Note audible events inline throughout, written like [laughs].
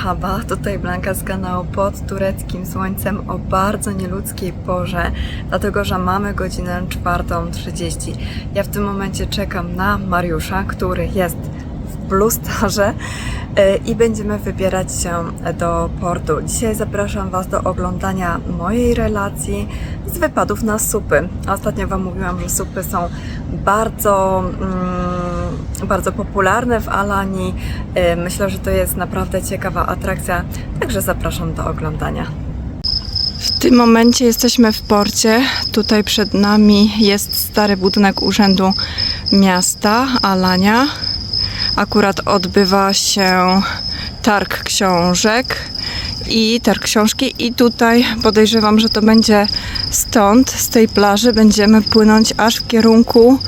Merhaba, tutaj Blanka z kanału Pod Tureckim Słońcem o bardzo nieludzkiej porze, dlatego że mamy godzinę 4.30. Ja w tym momencie czekam na Mariusza, który jest w blustarze e, i będziemy wybierać się do portu. Dzisiaj zapraszam Was do oglądania mojej relacji z wypadów na supy. Ostatnio Wam mówiłam, że supy są bardzo, mm, bardzo popularne w Alanii. E, Myślę, że to jest naprawdę ciekawa atrakcja, także zapraszam do oglądania. W tym momencie jesteśmy w porcie. Tutaj przed nami jest stary budynek Urzędu Miasta Alania. Akurat odbywa się targ książek i targ książki i tutaj podejrzewam, że to będzie stąd, z tej plaży będziemy płynąć aż w kierunku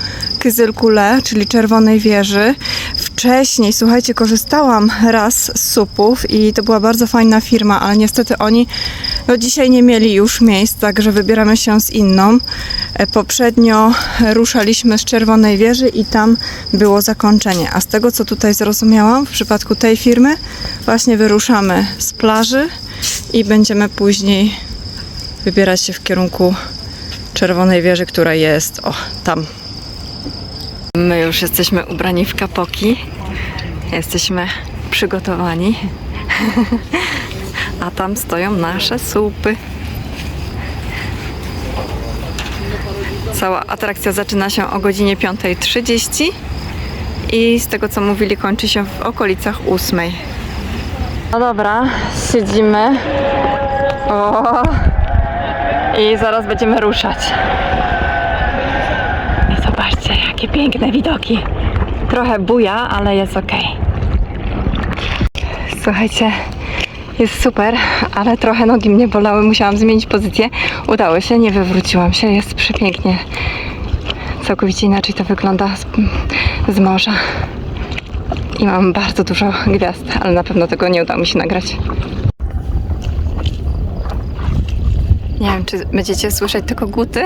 Kyzylkule, czyli Czerwonej Wieży. Wcześniej, słuchajcie, korzystałam raz z supów i to była bardzo fajna firma, ale niestety oni no, dzisiaj nie mieli już miejsc, także wybieramy się z inną. E, Poprzednio ruszaliśmy z Czerwonej Wieży i tam było zakończenie. A z tego, co tutaj zrozumiałam, w przypadku tej firmy, właśnie wyruszamy z plaży i będziemy później wybierać się w kierunku Czerwonej Wieży, która jest o tam. My już jesteśmy ubrani w kapoki. Jesteśmy przygotowani. [laughs] A tam stoją nasze słupy. Cała atrakcja zaczyna się o godzinie 5.30 i z tego co mówili kończy się w okolicach 8. No dobra, siedzimy. O, I zaraz będziemy ruszać. Zobaczcie, jakie piękne widoki. Trochę buja, ale jest ok. Słuchajcie, jest super, ale trochę nogi mnie bolały, musiałam zmienić pozycję. Udało się, nie wywróciłam się, jest przepięknie. Całkowicie inaczej to wygląda z, z morza. I mam bardzo dużo gwiazd, ale na pewno tego nie udało mi się nagrać. Nie wiem, czy będziecie słyszeć te koguty?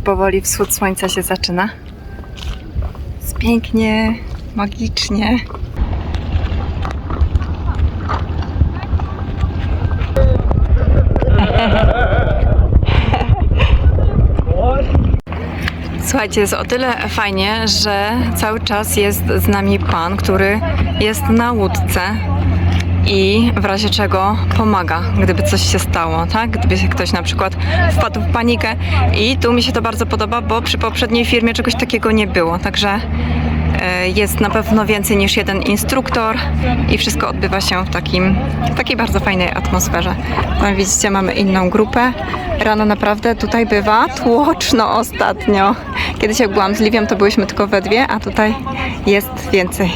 Już powoli wschód słońca się zaczyna. Jest pięknie, magicznie. Słuchajcie, jest o tyle fajnie, że cały czas jest z nami pan, który jest na łódce i w razie czego pomaga, gdyby coś się stało, tak? Gdyby ktoś na przykład wpadł w panikę i tu mi się to bardzo podoba, bo przy poprzedniej firmie czegoś takiego nie było, także e, jest na pewno więcej niż jeden instruktor i wszystko odbywa się w, takim, w takiej bardzo fajnej atmosferze. No, widzicie, mamy inną grupę. Rano naprawdę tutaj bywa tłoczno ostatnio. Kiedyś jak byłam z Liwią, to byłyśmy tylko we dwie, a tutaj jest więcej.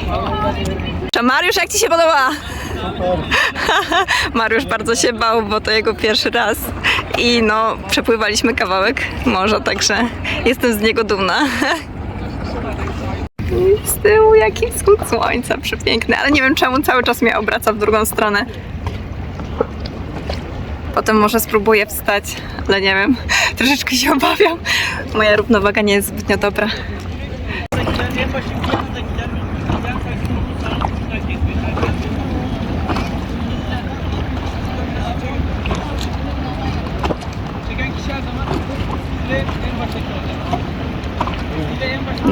Mariusz, jak Ci się podoba? [laughs] Mariusz bardzo się bał, bo to jego pierwszy raz i no przepływaliśmy kawałek morza, także jestem z niego dumna. I [laughs] z tyłu jaki wschód słońca, przepiękny, ale nie wiem czemu cały czas mnie obraca w drugą stronę. Potem może spróbuję wstać, ale nie wiem, [laughs] troszeczkę się obawiam. Moja równowaga nie jest zbytnio dobra.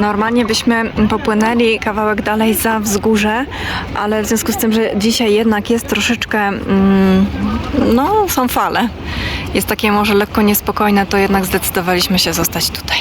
Normalnie byśmy popłynęli kawałek dalej za wzgórze, ale w związku z tym, że dzisiaj jednak jest troszeczkę, mm, no są fale, jest takie może lekko niespokojne, to jednak zdecydowaliśmy się zostać tutaj.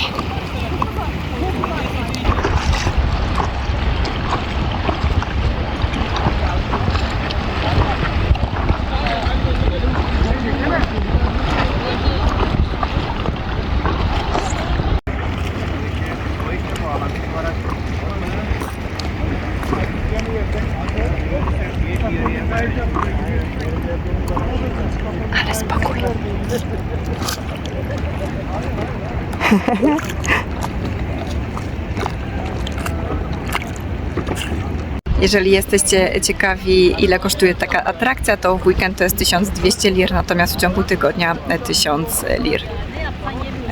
Jeżeli jesteście ciekawi, ile kosztuje taka atrakcja, to w weekend to jest 1200 lir, natomiast w ciągu tygodnia 1000 lir.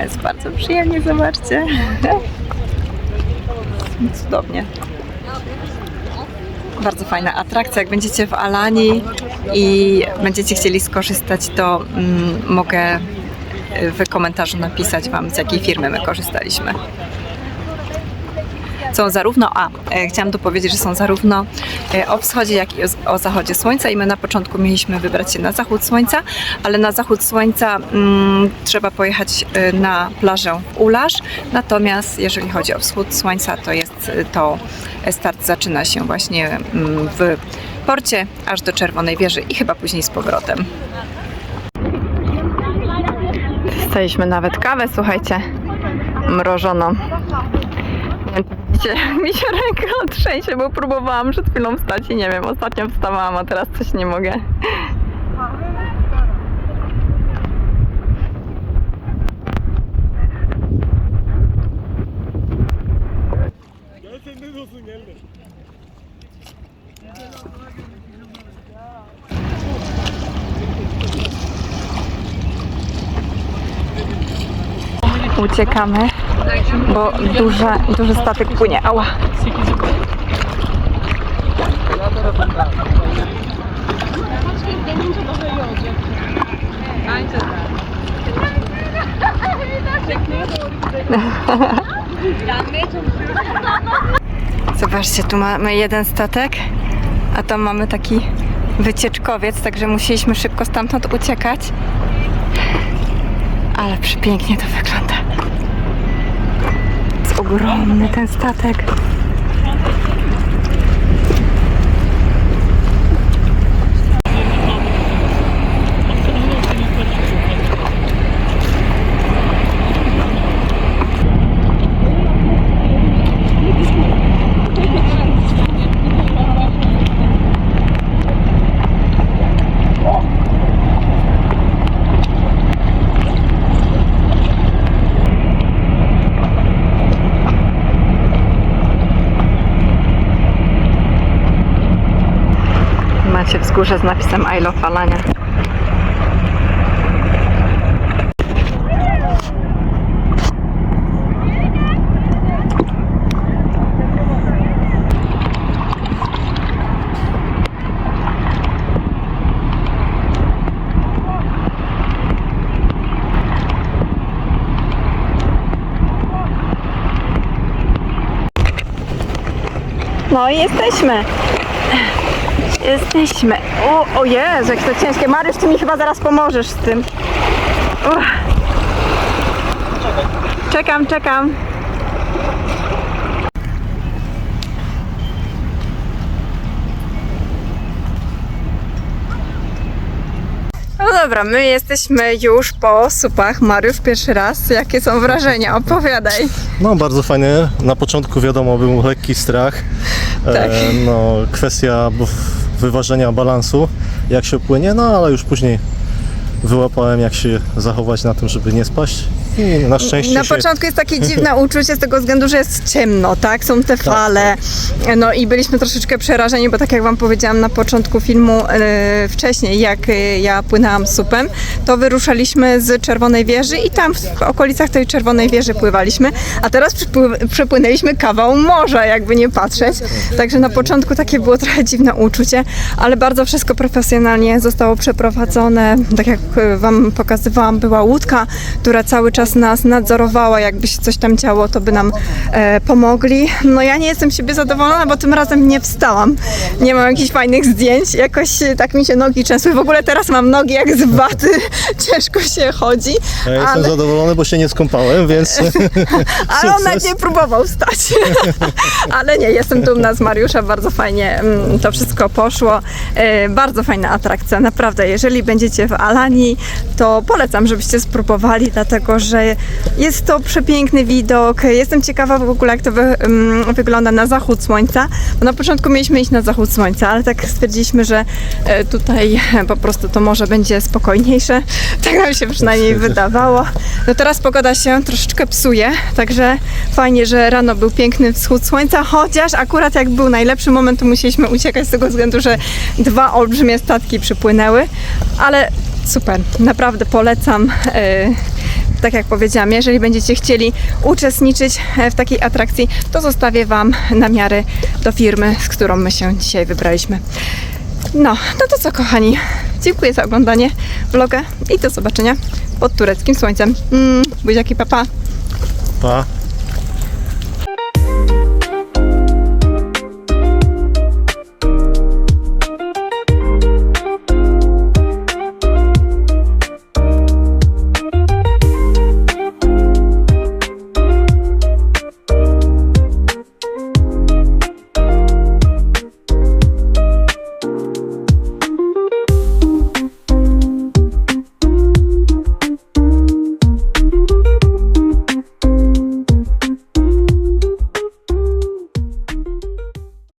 Jest bardzo przyjemnie, zobaczcie. [laughs] cudownie. Bardzo fajna atrakcja. Jak będziecie w Alanii i będziecie chcieli skorzystać, to mm, mogę y, w komentarzu napisać Wam, z jakiej firmy my korzystaliśmy. Są zarówno, a e, chciałam tu powiedzieć, że są zarówno e, o wschodzie, jak i o, o zachodzie słońca i my na początku mieliśmy wybrać się na zachód słońca, ale na zachód słońca mm, trzeba pojechać e, na plażę Ulasz, natomiast jeżeli chodzi o wschód słońca, to jest to start zaczyna się właśnie mm, w porcie aż do Czerwonej Wieży i chyba później z powrotem. Dostaliśmy nawet kawę, słuchajcie, mrożoną. Widzicie, [laughs] mi się ręka trzęsie, bo próbowałam przed chwilą wstać i nie wiem, ostatnio wstawałam, a teraz coś nie mogę. Uciekamy, bo duże, duży statek płynie. Ała. Zobaczcie, tu mamy jeden statek, a tam mamy taki wycieczkowiec, także musieliśmy szybko stamtąd uciekać. Ale przepięknie to wygląda. Ogromny ten statek. Macie wzgórze z napisem I love Alania. No i jesteśmy. Jesteśmy. O, o Jezu, jak to ciężkie. Mariusz, ty mi chyba zaraz pomożesz z tym. Uch. Czekam, czekam. No dobra, my jesteśmy już po supach. Mariusz, pierwszy raz. Jakie są wrażenia? Opowiadaj. No bardzo fajnie. Na początku wiadomo był lekki strach. Tak. E, no kwestia b- wyważenia balansu, jak się płynie, no ale już później wyłapałem jak się zachować na tym, żeby nie spaść. I na szczęście Na się... początku jest takie dziwne uczucie z tego względu, że jest ciemno, tak? Są te fale. No i byliśmy troszeczkę przerażeni, bo tak jak Wam powiedziałam na początku filmu e, wcześniej, jak e, ja płynęłam supem, to wyruszaliśmy z Czerwonej Wieży i tam w okolicach tej Czerwonej Wieży pływaliśmy, a teraz przepłynęliśmy kawał morza, jakby nie patrzeć. Także na początku takie było trochę dziwne uczucie, ale bardzo wszystko profesjonalnie zostało przeprowadzone. Tak jak e, Wam pokazywałam, była łódka, która cały czas nas nadzorowała, jakby się coś tam działo, to by nam e, pomogli. No ja nie jestem siebie zadowolona, bo tym razem nie wstałam. Nie mam jakichś fajnych zdjęć, jakoś tak mi się nogi trzęsły. W ogóle teraz mam nogi jak z waty, [laughs] ciężko się chodzi, Ja jestem ale, zadowolony, bo się nie skąpałem, więc [laughs] ale on nawet nie próbował wstać. [laughs] ale nie, jestem dumna z Mariusza, bardzo fajnie mm, to wszystko poszło. E, Bardzo fajna atrakcja, naprawdę. Jeżeli będziecie w Alanii, to polecam, żebyście spróbowali, dlatego że jest to przepiękny widok. Jestem ciekawa w ogóle, jak to wy, mm, wygląda na zachód słońca. Bo na początku mieliśmy iść na zachód słońca, ale tak stwierdziliśmy, że e, tutaj [laughs] po prostu to morze będzie spokojniejsze. [laughs] Tak nam się przynajmniej wydawało. No teraz pogoda się troszeczkę psuje, także fajnie, że rano był piękny wschód słońca, chociaż akurat jak był najlepszy moment, to musieliśmy uciekać z tego względu, że dwa olbrzymie statki przypłynęły, ale super, naprawdę polecam. e, tak jak powiedziałam, jeżeli będziecie chcieli uczestniczyć e, w takiej atrakcji, to zostawię Wam namiary do firmy, z którą my się dzisiaj wybraliśmy. No, no to co kochani, dziękuję za oglądanie vloga i do zobaczenia pod tureckim słońcem. Mm, buziaki, papa. Pa.